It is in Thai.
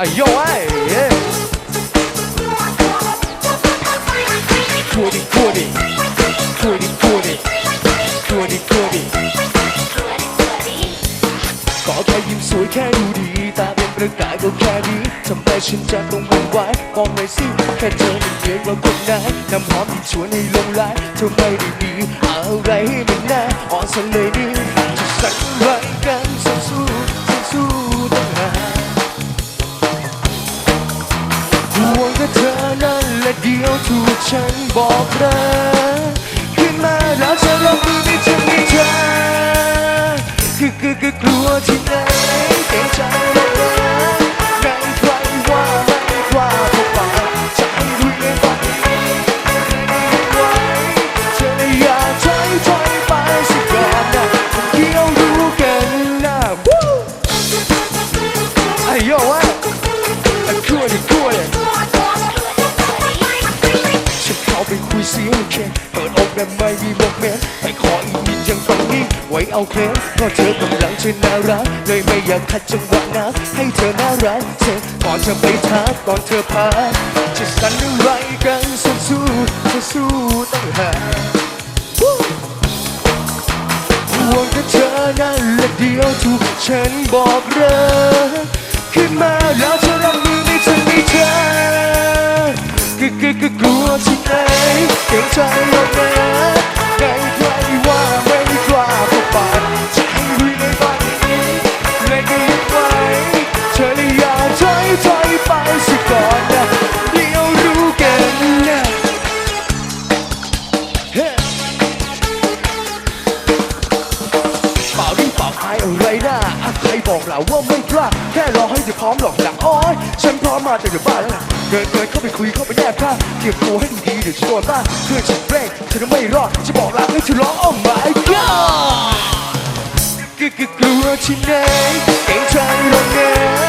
อะโย่ไอ้เย้กลัวดิกลัวดิกลัวดิกลัวดิกลัวดิกลัวดิก็แค่ยิ้มสวยแค่ดูดีตาเป็นประกายก็แค่นี้ทำไมฉันจะต้องวุ่นวายมองหน่อยสิแค่เธอไม่เพียงว่าคนไหนน้ำหอมที่ชวนให้ลงไหลเธอไม่ได้มีอะไรให้มันน่าอ่อนสนเลยนี่จะสั่งไรกัน ห่วงแต่เธอนั่นแหละเดียวถูกฉันบอกรัก เสียงเคเปิดอกแบบไม่มีบอกแม้แต่ขออีกนิดยังฟังนี้ ไว้เอาเคลมเพราะเธอกำลังจะน่ารัก เลยไม่อยากขัดจังหวะนะ ให้เธอน่ารักเธอก่อนเธอไปทักก่อนเธอพาจะสั่นอะไรกันสู้สู้สู้สู้ต้องหาห่วงแต่เธอนั่นแหละเดียวถูกฉันบอกเรักขึ้นมาแล้วเธอรับมือไม่ทันไม่เธอก็ก็ก็กลัวที่ไหน เกรงใจเราแน่ไงใครว่าไม่กล้าเข้าปากใจวิ่งในบ้านนี้เลยก็ยังไหวเธอเลยอย่าถอยถอยไปสิก่อนนะเดี๋ยวรู้กันนะเฮ้เปล่าที่เปล่าอายอะไรนะอะใครบอกเราว่าไม่กล้า แค่รอให้เธอพร้อมหรอกหลังอ้อยฉันพร้อมมาแต่เดี๋ยวบ้านแล้วนะเดินเดินเข้าไปคุยเข้าไปแนบข้างเตรียมตัวให้ดีๆเดี๋ยวจะโดนบ้าเพื่อนฉันเร่งเธอจะไม่รอดจะบอกลาให้เธอร้อง oh my god กึกกึกกลัวที่ไหนเกงใจเราแน่ไง